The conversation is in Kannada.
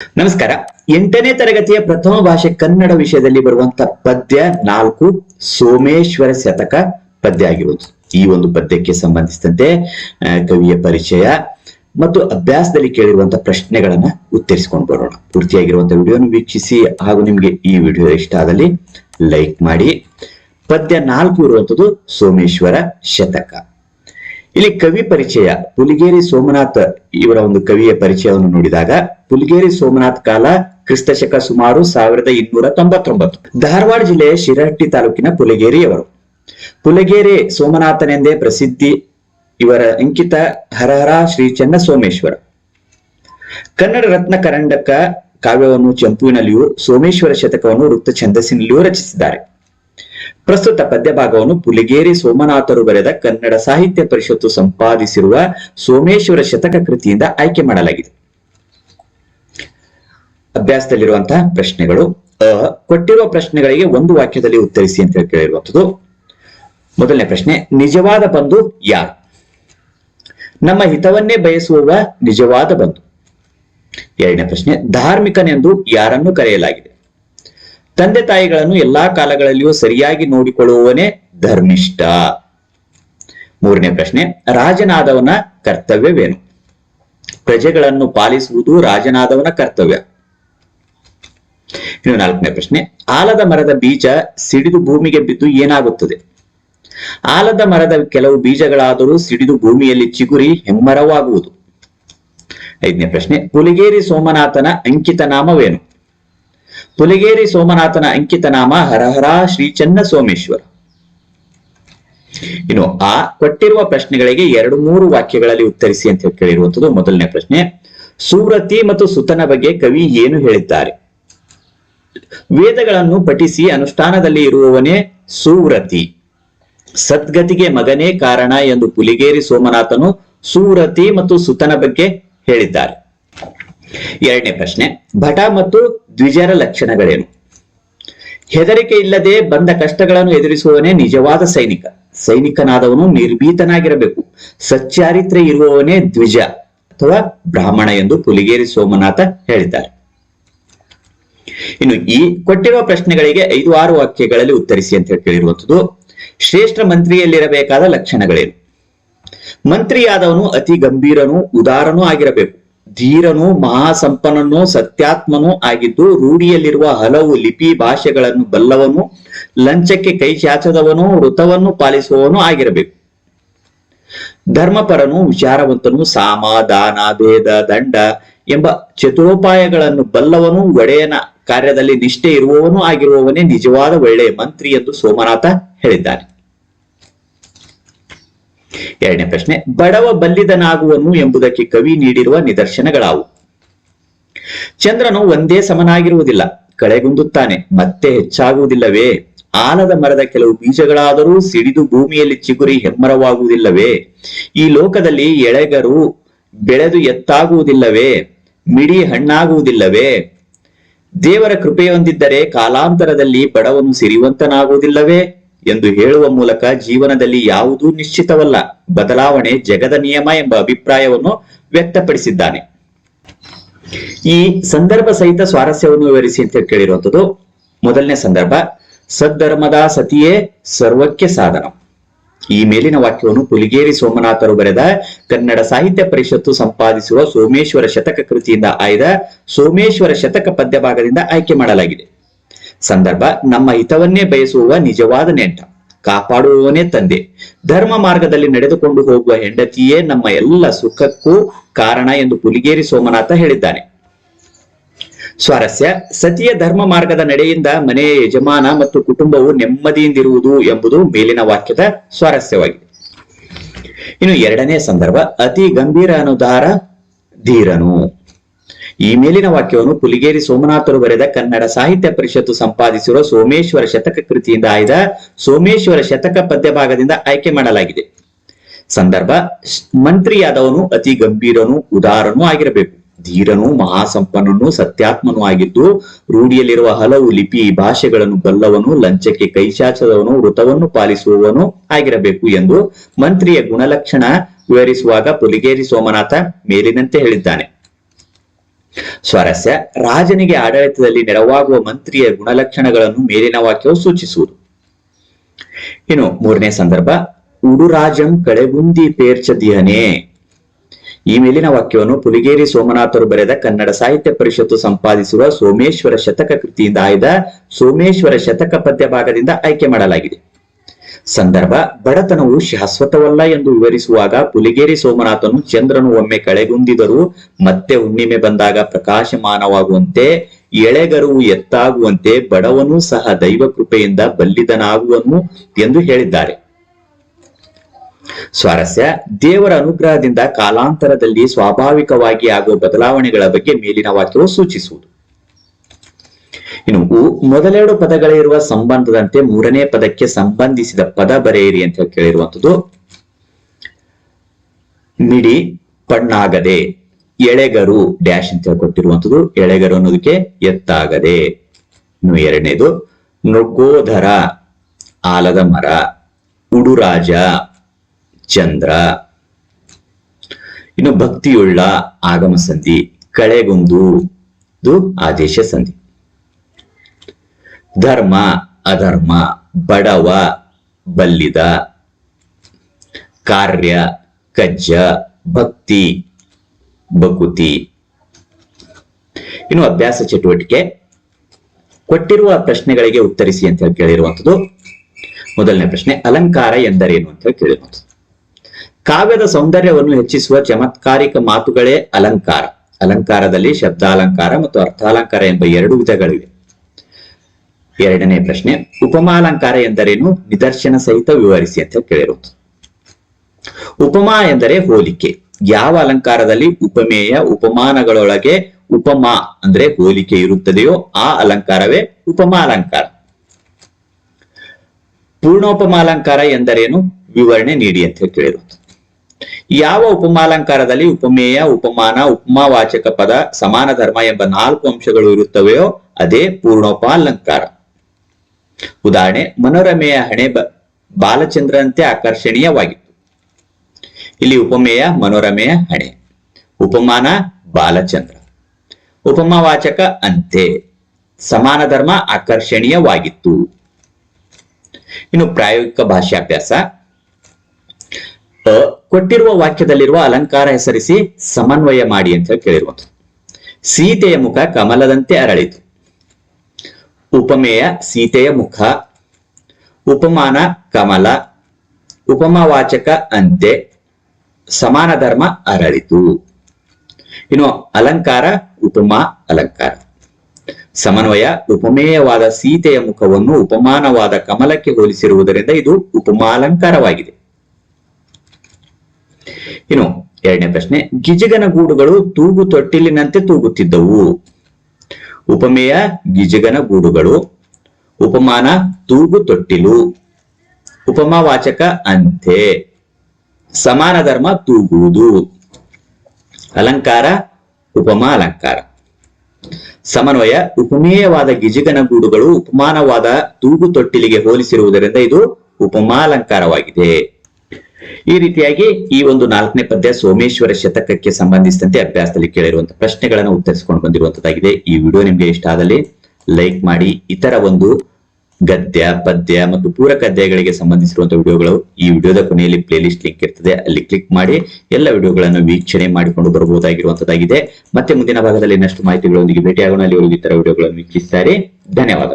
ನಮಸ್ಕಾರ. ಎಂಟನೇ ತರಗತಿಯ ಪ್ರಥಮ ಭಾಷೆ ಕನ್ನಡ ವಿಷಯದಲ್ಲಿ ಬರುವಂತ ಪದ್ಯ ನಾಲ್ಕು ಸೋಮೇಶ್ವರ ಶತಕ ಪದ್ಯ ಆಗಿರುವುದು ಈ ಒಂದು ಪದ್ಯಕ್ಕೆ ಸಂಬಂಧಿಸಿದಂತೆ ಕವಿಯ ಪರಿಚಯ ಮತ್ತು ಅಭ್ಯಾಸದಲ್ಲಿ ಕೇಳಿರುವಂತಹ ಪ್ರಶ್ನೆಗಳನ್ನ ಉತ್ತರಿಸಿಕೊಂಡು ಬರೋಣ. ಪೂರ್ತಿಯಾಗಿರುವಂತಹ ವಿಡಿಯೋನ ವೀಕ್ಷಿಸಿ ಹಾಗೂ ನಿಮ್ಗೆ ಈ ವಿಡಿಯೋ ಇಷ್ಟ ಆದಲ್ಲಿ ಲೈಕ್ ಮಾಡಿ. ಪದ್ಯ ನಾಲ್ಕು ಇರುವಂತದ್ದು ಸೋಮೇಶ್ವರ ಶತಕ. ಇಲ್ಲಿ ಕವಿ ಪರಿಚಯ, ಪುಲಿಗೇರಿ ಸೋಮನಾಥ್ ಇವರ ಒಂದು ಕವಿಯ ಪರಿಚಯವನ್ನು ನೋಡಿದಾಗ, ಪುಲಿಗೇರಿ ಸೋಮನಾಥ್ ಕಾಲ ಕ್ರಿಸ್ತಶಕ ಸುಮಾರು ಸಾವಿರದ ಇನ್ನೂರ ತೊಂಬತ್ತೊಂಬತ್ತು. ಧಾರವಾಡ ಜಿಲ್ಲೆಯ ಶಿರಹಟ್ಟಿ ತಾಲೂಕಿನ ಪುಲಗೇರಿಯವರು. ಪುಲಗೇರಿ ಸೋಮನಾಥನೆಂದೇ ಪ್ರಸಿದ್ಧಿ ಇವರ ಅಂಕಿತ ಹರಹರ ಶ್ರೀ ಚನ್ನ ಸೋಮೇಶ್ವರ ಕನ್ನಡ ರತ್ನ ಕರಂಡಕ ಕಾವ್ಯವನ್ನು ಚಂಪುವಿನಲ್ಲಿಯೂ ಸೋಮೇಶ್ವರ ಶತಕವನ್ನು ವೃತ್ತ ಛಂದಸ್ಸಿನಲ್ಲಿಯೂ ರಚಿಸಿದ್ದಾರೆ. ಪ್ರಸ್ತುತ ಪದ್ಯ ಭಾಗವನ್ನು ಪುಲಿಗೇರಿ ಸೋಮನಾಥರು ಬರೆದ ಕನ್ನಡ ಸಾಹಿತ್ಯ ಪರಿಷತ್ತು ಸಂಪಾದಿಸಿರುವ ಸೋಮೇಶ್ವರ ಶತಕ ಕೃತಿಯಿಂದ ಆಯ್ಕೆ ಮಾಡಲಾಗಿದೆ. ಅಭ್ಯಾಸದಲ್ಲಿರುವಂತಹ ಪ್ರಶ್ನೆಗಳು. ಅ, ಕೊಟ್ಟಿರುವ ಪ್ರಶ್ನೆಗಳಿಗೆ ಒಂದು ವಾಕ್ಯದಲ್ಲಿ ಉತ್ತರಿಸಿ ಅಂತ ಹೇಳಿ ಕೇಳಿರುವಂತದ್ದು ಮೊದಲನೇ ಪ್ರಶ್ನೆ, ನಿಜವಾದ ಬಂಧು ಯಾರು? ನಮ್ಮ ಹಿತವನ್ನೇ ಬಯಸುವವ ನಿಜವಾದ ಬಂಧು. ಎರಡನೇ ಪ್ರಶ್ನೆ, ಧಾರ್ಮಿಕನೆಂದು ಯಾರನ್ನು ಕರೆಯಲಾಗಿದೆ? ತಂದೆ ತಾಯಿಗಳನ್ನು ಎಲ್ಲಾ ಕಾಲಗಳಲ್ಲಿಯೂ ಸರಿಯಾಗಿ ನೋಡಿಕೊಳ್ಳುವವನೇ ಧರ್ಮಿಷ್ಠ. ಮೂರನೇ ಪ್ರಶ್ನೆ, ರಾಜನಾದವನ ಕರ್ತವ್ಯವೇನು? ಪ್ರಜೆಗಳನ್ನು ಪಾಲಿಸುವುದು ರಾಜನಾದವನ ಕರ್ತವ್ಯ. ಇನ್ನು ನಾಲ್ಕನೇ ಪ್ರಶ್ನೆ, ಆಲದ ಮರದ ಬೀಜ ಸಿಡಿದು ಭೂಮಿಗೆ ಬಿದ್ದು ಏನಾಗುತ್ತದೆ? ಆಲದ ಮರದ ಕೆಲವು ಬೀಜಗಳಾದರೂ ಸಿಡಿದು ಭೂಮಿಯಲ್ಲಿ ಚಿಗುರಿ ಹೆಮ್ಮರವಾಗುವುದು. ಐದನೇ ಪ್ರಶ್ನೆ ಪುಲಿಗೇರಿ ಸೋಮನಾಥನ ಅಂಕಿತ ನಾಮವೇನು? ಪುಲಿಗೇರಿ ಸೋಮನಾಥನ ಅಂಕಿತ ನಾಮ ಹರಹರ ಶ್ರೀ ಚನ್ನ ಸೋಮೇಶ್ವರ. ಇನ್ನು ಆ ಕೊಟ್ಟಿರುವ ಪ್ರಶ್ನೆಗಳಿಗೆ ಎರಡು ಮೂರು ವಾಕ್ಯಗಳಲ್ಲಿ ಉತ್ತರಿಸಿ ಅಂತ ಹೇಳಿ ಕೇಳಿರುವಂತದ್ದು ಮೊದಲನೇ ಪ್ರಶ್ನೆ. ಸೂರತಿ ಮತ್ತು ಸುತನ ಬಗ್ಗೆ ಕವಿ ಏನು ಹೇಳಿದ್ದಾರೆ? ವೇದಗಳನ್ನು ಪಠಿಸಿ ಅನುಷ್ಠಾನದಲ್ಲಿ ಇರುವವನೇ ಸೂರತಿ ಸದ್ಗತಿಗೆ ಮಗನೇ ಕಾರಣ ಎಂದು ಪುಲಿಗೇರಿ ಸೋಮನಾಥನು ಸೂರತಿ ಮತ್ತು ಸುತನ ಬಗ್ಗೆ ಹೇಳಿದ್ದಾರೆ. ಎರಡನೇ ಪ್ರಶ್ನೆ, ಭಟ ಮತ್ತು ದ್ವಿಜರ ಲಕ್ಷಣಗಳೇನು? ಹೆದರಿಕೆ ಇಲ್ಲದೆ ಬಂದ ಕಷ್ಟಗಳನ್ನು ಎದುರಿಸುವವನೇ ನಿಜವಾದ ಸೈನಿಕ. ಸೈನಿಕನಾದವನು ನಿರ್ಭೀತನಾಗಿರಬೇಕು. ಸಚ್ಚಾರಿತ್ರೆ ಇರುವವನೇ ದ್ವಿಜ ಅಥವಾ ಬ್ರಾಹ್ಮಣ ಎಂದು ಪುಲಿಗೇರಿ ಸೋಮನಾಥ ಹೇಳಿದ್ದಾರೆ. ಇನ್ನು ಈ ಕೊಟ್ಟಿರುವ ಪ್ರಶ್ನೆಗಳಿಗೆ ಐದು ಆರು ವಾಕ್ಯಗಳಲ್ಲಿ ಉತ್ತರಿಸಿ ಅಂತ ಹೇಳಿ ಕೇಳಿರುವಂತದ್ದು ಶ್ರೇಷ್ಠ ಮಂತ್ರಿಯಲ್ಲಿರಬೇಕಾದ ಲಕ್ಷಣಗಳೇನು? ಮಂತ್ರಿಯಾದವನು ಅತಿ ಗಂಭೀರನೂ ಉದಾರನೂ ಆಗಿರಬೇಕು. ಧೀರನು ಮಹಾಸಂಪನ್ನನು ಸತ್ಯಾತ್ಮನೂ ಆಗಿದ್ದು ರೂಢಿಯಲ್ಲಿರುವ ಹಲವು ಲಿಪಿ ಭಾಷೆಗಳನ್ನು ಬಲ್ಲವನು, ಲಂಚಕ್ಕೆ ಕೈ ಚಾಚದವನು ವೃತವನ್ನು ಪಾಲಿಸುವವನು ಆಗಿರಬೇಕು. ಧರ್ಮಪರನು ವಿಚಾರವಂತನು ಸಾಮ ದಾನ ಭೇದ ದಂಡ ಎಂಬ ಚತುರೋಪಾಯಗಳನ್ನು ಬಲ್ಲವನು ಒಡೆಯನ ಕಾರ್ಯದಲ್ಲಿ ನಿಷ್ಠೆ ಇರುವವನು ಆಗಿರುವವನೇ ನಿಜವಾದ ಒಳ್ಳೆಯ ಮಂತ್ರಿ ಎಂದು ಸೋಮನಾಥ ಹೇಳಿದ್ದಾನೆ. ಎರಡನೇ ಪ್ರಶ್ನೆ, ಬಡವ ಬಲ್ಲಿದನಾಗುವನು ಎಂಬುದಕ್ಕೆ ಕವಿ ನೀಡಿರುವ ನಿದರ್ಶನಗಳಾವು. ಚಂದ್ರನು ಒಂದೇ ಸಮನಾಗಿರುವುದಿಲ್ಲ, ಕಳೆಗುಂದುತ್ತಾನೆ, ಮತ್ತೆ ಹೆಚ್ಚಾಗುವುದಿಲ್ಲವೇ? ಆಲದ ಮರದ ಕೆಲವು ಬೀಜಗಳಾದರೂ ಸಿಡಿದು ಭೂಮಿಯಲ್ಲಿ ಚಿಗುರಿ ಹೆಮ್ಮರವಾಗುವುದಿಲ್ಲವೇ? ಈ ಲೋಕದಲ್ಲಿ ಎಳೆಗರು ಬೆಳೆದು ಎತ್ತಾಗುವುದಿಲ್ಲವೇ? ಮಿಡಿ ಹಣ್ಣಾಗುವುದಿಲ್ಲವೇ? ದೇವರ ಕೃಪೆಯೊಂದಿದ್ದರೆ ಕಾಲಾಂತರದಲ್ಲಿ ಬಡವನು ಸಿರಿವಂತನಾಗುವುದಿಲ್ಲವೇ? ಎಂದು ಹೇಳುವ ಮೂಲಕ ಜೀವನದಲ್ಲಿ ಯಾವುದೂ ನಿಶ್ಚಿತವಲ್ಲ. ಬದಲಾವಣೆ ಜಗದ ನಿಯಮ ಎಂಬ ಅಭಿಪ್ರಾಯವನ್ನು ವ್ಯಕ್ತಪಡಿಸಿದ್ದಾನೆ. ಈ ಸಂದರ್ಭ ಸಹಿತ ಸ್ವಾರಸ್ಯವನ್ನು ವಿವರಿಸಿ ಅಂತ ಕೇಳಿರುವಂತದ್ದು ಮೊದಲನೇ ಸಂದರ್ಭ, ಸದ್ಧರ್ಮದ ಸತಿಯೇ ಸರ್ವಕ್ಕೆ ಸಾಧನ. ಈ ಮೇಲಿನ ವಾಕ್ಯವನ್ನು ಪುಲಿಗೇರಿ ಸೋಮನಾಥರು ಬರೆದ ಕನ್ನಡ ಸಾಹಿತ್ಯ ಪರಿಷತ್ತು ಸಂಪಾದಿಸುವ ಸೋಮೇಶ್ವರ ಶತಕ ಕೃತಿಯಿಂದ ಆಯ್ದ ಸೋಮೇಶ್ವರ ಶತಕ ಪದ್ಯ ಭಾಗದಿಂದ ಆಯ್ಕೆ ಮಾಡಲಾಗಿದೆ. ಸಂದರ್ಭ, ನಮ್ಮ ಹಿತವನ್ನೇ ಬಯಸುವ ನಿಜವಾದ ನೆಂಟ, ಕಾಪಾಡುವವನೇ ತಂದೆ. ಧರ್ಮ ಮಾರ್ಗದಲ್ಲಿ ನಡೆದುಕೊಂಡು ಹೋಗುವ ಹೆಂಡತಿಯೇ ನಮ್ಮ ಎಲ್ಲ ಸುಖಕ್ಕೂ ಕಾರಣ ಎಂದು ಪುಲಿಗೇರಿ ಸೋಮನಾಥ ಹೇಳಿದ್ದಾನೆ. ಸ್ವಾರಸ್ಯ, ಸತಿಯ ಧರ್ಮ ಮಾರ್ಗದ ನಡೆಯಿಂದ ಮನೆಯ ಯಜಮಾನ ಮತ್ತು ಕುಟುಂಬವು ನೆಮ್ಮದಿಯಿಂದಿರುವುದು ಎಂಬುದು ಮೇಲಿನ ವಾಕ್ಯದ ಸ್ವಾರಸ್ಯವಾಗಿದೆ. ಇನ್ನು ಎರಡನೇ ಸಂದರ್ಭ, ಅತಿ ಗಂಭೀರ ಅನುದಾರ ಧೀರನು. ಈ ಮೇಲಿನ ವಾಕ್ಯವನ್ನು ಪುಲಿಗೇರಿ ಸೋಮನಾಥರು ಬರೆದ ಕನ್ನಡ ಸಾಹಿತ್ಯ ಪರಿಷತ್ತು ಸಂಪಾದಿಸಿರುವ ಸೋಮೇಶ್ವರ ಶತಕ ಕೃತಿಯಿಂದ ಆಯ್ದ ಸೋಮೇಶ್ವರ ಶತಕ ಪದ್ಯ ಭಾಗದಿಂದ ಆಯ್ಕೆ ಮಾಡಲಾಗಿದೆ. ಸಂದರ್ಭ ಮಂತ್ರಿಯಾದವನು ಅತಿ ಗಂಭೀರನು ಉದಾರನೂ ಆಗಿರಬೇಕು. ಧೀರನು ಮಹಾಸಂಪನ್ನನು ಸತ್ಯಾತ್ಮನೂ ಆಗಿದ್ದು, ರೂಢಿಯಲ್ಲಿರುವ ಹಲವು ಲಿಪಿ ಭಾಷೆಗಳನ್ನು ಬಲ್ಲವನು, ಲಂಚಕ್ಕೆ ಕೈಶಾಚದವನು ವೃತವನ್ನು ಪಾಲಿಸುವವನು ಆಗಿರಬೇಕು ಎಂದು ಮಂತ್ರಿಯ ಗುಣಲಕ್ಷಣ ವಿವರಿಸುವಾಗ ಪುಲಿಗೇರಿ ಸೋಮನಾಥ ಮೇಲಿನಂತೆ ಹೇಳಿದ್ದಾನೆ. ಸ್ವಾರಸ್ಯ, ರಾಜನಿಗೆ ಆಡಳಿತದಲ್ಲಿ ನೆರವಾಗುವ ಮಂತ್ರಿಯ ಗುಣಲಕ್ಷಣಗಳನ್ನು ಮೇಲಿನ ವಾಕ್ಯವು ಸೂಚಿಸುವುದು. ಇನ್ನು ಮೂರನೇ ಸಂದರ್ಭ, ಉಡುರಾಜಂ ಕಳೆಗುಂದಿ ಪೇರ್ಚದಿಯನೇ ಈ ಮೇಲಿನ ವಾಕ್ಯವನ್ನು ಪುಲಿಗೇರಿ ಸೋಮನಾಥರು ಬರೆದ ಕನ್ನಡ ಸಾಹಿತ್ಯ ಪರಿಷತ್ತು ಸಂಪಾದಿಸುವ ಸೋಮೇಶ್ವರ ಶತಕ ಕೃತಿಯಿಂದ ಆಯ್ದ ಸೋಮೇಶ್ವರ ಶತಕ ಪದ್ಯ ಭಾಗದಿಂದ ಆಯ್ಕೆ ಮಾಡಲಾಗಿದೆ. ಸಂದರ್ಭ, ಬಡತನವು ಶಾಶ್ವತವಲ್ಲ ಎಂದು ವಿವರಿಸುವಾಗ ಪುಲಿಗೇರಿ ಸೋಮನಾಥನು ಚಂದ್ರನು ಒಮ್ಮೆ ಕಳೆಗುಂದಿದರೂ ಮತ್ತೆ ಹುಣ್ಣಿಮೆ ಬಂದಾಗ ಪ್ರಕಾಶಮಾನವಾಗುವಂತೆ ಎಳೆಗರುವು ಎತ್ತಾಗುವಂತೆ ಬಡವನೂ ಸಹ ದೈವ ಕೃಪೆಯಿಂದ ಬಲ್ಲಿದನಾಗುವನು ಎಂದು ಹೇಳಿದ್ದಾರೆ. ಸ್ವಾರಸ್ಯ, ದೇವರ ಅನುಗ್ರಹದಿಂದ ಕಾಲಾಂತರದಲ್ಲಿ ಸ್ವಾಭಾವಿಕವಾಗಿ ಆಗುವ ಬದಲಾವಣೆಗಳ ಬಗ್ಗೆ ಮೇಲಿನ ವಾಕ್ಯವು ಸೂಚಿಸುವುದು. ಇನ್ನು ಮೊದಲೆರಡು ಪದಗಳಿರುವ ಸಂಬಂಧದಂತೆ ಮೂರನೇ ಪದಕ್ಕೆ ಸಂಬಂಧಿಸಿದ ಪದ ಬರೆಯಿರಿ ಅಂತ ಹೇಳಿ ಕೇಳಿರುವಂತದ್ದು ಮಿಡಿ, ಪಣ್ಣಾಗದೆ, ಎಳೆಗರು, ಡ್ಯಾಶ್ ಅಂತ ಹೇಳಿ ಎಳೆಗರು ಅನ್ನೋದಕ್ಕೆ ಎತ್ತಾಗದೆ. ಇನ್ನು ಎರಡನೇದು, ನೃಗೋಧರ, ಆಲದ ಮರ, ಉಡುರಾಜ, ಚಂದ್ರ. ಇನ್ನು ಭಕ್ತಿಯುಳ್ಳ ಆಗಮ ಸಂಧಿ ಕಳೆಗೊಂದು ಆದೇಶ ಸಂಧಿ. ಧರ್ಮ, ಅಧರ್ಮ, ಬಡವ, ಬಲ್ಲಿದ, ಕಾರ್ಯ, ಕಜ್ಜ, ಭಕ್ತಿ ಬಕುತಿ ಇನ್ನು ಅಭ್ಯಾಸ ಚಟುವಟಿಕೆ. ಕೊಟ್ಟಿರುವ ಪ್ರಶ್ನೆಗಳಿಗೆ ಉತ್ತರಿಸಿ ಅಂತ ಹೇಳಿ ಕೇಳಿರುವಂಥದ್ದು. ಮೊದಲನೇ ಪ್ರಶ್ನೆ, ಅಲಂಕಾರ ಎಂದರೇನು ಅಂತ ಹೇಳಿ ಕೇಳಿರುವಂಥದ್ದು. ಕಾವ್ಯದ ಸೌಂದರ್ಯವನ್ನು ಹೆಚ್ಚಿಸುವ ಚಮತ್ಕಾರಿಕ ಮಾತುಗಳೇ ಅಲಂಕಾರ. ಅಲಂಕಾರದಲ್ಲಿ ಶಬ್ದಾಲಂಕಾರ ಮತ್ತು ಅರ್ಥಾಲಂಕಾರ ಎಂಬ ಎರಡು ವಿಧಗಳಿವೆ. ಎರಡನೇ ಪ್ರಶ್ನೆ, ಉಪಮಾಲಂಕಾರ ಎಂದರೇನು? ನಿದರ್ಶನ ಸಹಿತ ವಿವರಿಸಿ ಅಂತ ಕೇಳಿರುವುದು ಉಪಮಾ ಎಂದರೆ ಹೋಲಿಕೆ. ಯಾವ ಅಲಂಕಾರದಲ್ಲಿ ಉಪಮೇಯ ಉಪಮಾನಗಳೊಳಗೆ ಉಪಮಾ ಅಂದ್ರೆ ಹೋಲಿಕೆ ಇರುತ್ತದೆಯೋ ಆ ಅಲಂಕಾರವೇ ಉಪಮಾ ಅಲಂಕಾರ ಪೂರ್ಣೋಪಮಾಲಂಕಾರ ಎಂದರೇನು? ವಿವರಣೆ ನೀಡಿ ಅಂತ ಕೇಳಿರೋದು. ಯಾವ ಉಪಮಾಲಂಕಾರದಲ್ಲಿ ಉಪಮೇಯ, ಉಪಮಾನ, ಉಪಮಾವಾಚಕ ಪದ, ಸಮಾನ ಧರ್ಮ ಎಂಬ ನಾಲ್ಕು ಅಂಶಗಳು ಇರುತ್ತವೆಯೋ, ಅದೇ ಪೂರ್ಣೋಪಾಲಂಕಾರ ಉದಾಹರಣೆ, ಮನೋರಮೆಯ ಹಣೆ ಬ- ಬಾಲಚಂದ್ರನಂತೆ ಆಕರ್ಷಣೀಯವಾಗಿತ್ತು. ಇಲ್ಲಿ ಉಪಮೇಯ, ಮನೋರಮೆಯ ಹಣೆ. ಉಪಮಾನ, ಬಾಲಚಂದ್ರ. ಉಪಮಾವಾಚಕ, ಅಂತೆ. ಸಮಾನ ಧರ್ಮ ಆಕರ್ಷಣೀಯವಾಗಿತ್ತು. ಇನ್ನು ಪ್ರಾಯೋಗಿಕ ಭಾಷಾಭ್ಯಾಸ ಕೊಟ್ಟಿರುವ ವಾಕ್ಯದಲ್ಲಿರುವ ಅಲಂಕಾರ ಹೆಸರಿಸಿ ಸಮನ್ವಯ ಮಾಡಿ ಅಂತ ಹೇಳಿ ಕೇಳಿರುವುದು ಸೀತೆಯ ಮುಖ ಕಮಲದಂತೆ ಅರಳಿತು. ಉಪಮೇಯ, ಸೀತೆಯ ಮುಖ, ಉಪಮಾನ, ಕಮಲ, ಉಪಮವಾಚಕ ಅಂತೆ ಸಮಾನ ಧರ್ಮ ಅರಳಿತು. ಇನ್ನು ಅಲಂಕಾರ, ಉಪಮಾ, ಅಲಂಕಾರ. ಸಮನ್ವಯ, ಉಪಮೇಯವಾದ ಸೀತೆಯ ಮುಖವನ್ನು ಉಪಮಾನವಾದ ಕಮಲಕ್ಕೆ ಹೋಲಿಸಿರುವುದರಿಂದ ಇದು ಉಪಮಾಲಂಕಾರವಾಗಿದೆ. ಇನ್ನು ಎರಡನೇ ಪ್ರಶ್ನೆ, ಗಿಜಗನ ಗೂಡುಗಳು ತೂಗು ತೊಟ್ಟಿಲಿನಂತೆ ತೂಗುತ್ತಿದ್ದವು. ಉಪಮೇಯ ಗಿಜಗನ ಗೂಡುಗಳು ಉಪಮಾನ ತೂಗು ತೊಟ್ಟಿಲು ಉಪಮಾವಾಚಕ ಅಂತೆ ಸಮಾನ ಧರ್ಮ ತೂಗುವುದು, ಅಲಂಕಾರ, ಉಪಮಾ ಅಲಂಕಾರ. ಸಮನ್ವಯ, ಉಪಮೇಯವಾದ ಗಿಜಗನ ಗೂಡುಗಳು ಉಪಮಾನವಾದ ತೂಗು ತೊಟ್ಟಿಲಿಗೆ ಹೋಲಿಸಿರುವುದರಿಂದ ಇದು ಉಪಮಾಲಂಕಾರವಾಗಿದೆ. ಈ ರೀತಿಯಾಗಿ ಈ ಒಂದು ನಾಲ್ಕನೇ ಪದ್ಯ ಸೋಮೇಶ್ವರ ಶತಕಕ್ಕೆ ಸಂಬಂಧಿಸಿದಂತೆ ಅಭ್ಯಾಸದಲ್ಲಿ ಕೇಳಿರುವಂತಹ ಪ್ರಶ್ನೆಗಳನ್ನು ಉತ್ತರಿಸಿಕೊಂಡು ಬಂದಿರುವಂತದ್ದಾಗಿದೆ. ಈ ವಿಡಿಯೋ ನಿಮ್ಗೆ ಇಷ್ಟ ಆದಲ್ಲಿ ಲೈಕ್ ಮಾಡಿ, ಇತರ ಒಂದು ಗದ್ಯ, ಪದ್ಯ ಮತ್ತು ಪೂರಕ ಅಧ್ಯಾಯಗಳಿಗೆ ಸಂಬಂಧಿಸಿರುವಂತಹ ವಿಡಿಯೋಗಳು ಈ ವಿಡಿಯೋದ ಕೊನೆಯಲ್ಲಿ ಪ್ಲೇಲಿಸ್ಟ್ ಲಿಂಕ್ ಇರ್ತದೆ. ಅಲ್ಲಿ ಕ್ಲಿಕ್ ಮಾಡಿ ಎಲ್ಲ ವಿಡಿಯೋಗಳನ್ನು ವೀಕ್ಷಣೆ ಮಾಡಿಕೊಂಡು ಬರಬಹುದಾಗಿರುವಂತದ್ದಾಗಿದೆ. ಮತ್ತೆ ಮುಂದಿನ ಭಾಗದಲ್ಲಿ ಇನ್ನಷ್ಟು ಮಾಹಿತಿಗಳೊಂದಿಗೆ ಭೇಟಿಯಾಗೋಣ. ಅಲ್ಲಿ ಇತರ ವಿಡಿಯೋಗಳನ್ನು ವೀಕ್ಷಿಸ್ತಾರೆ ಧನ್ಯವಾದ.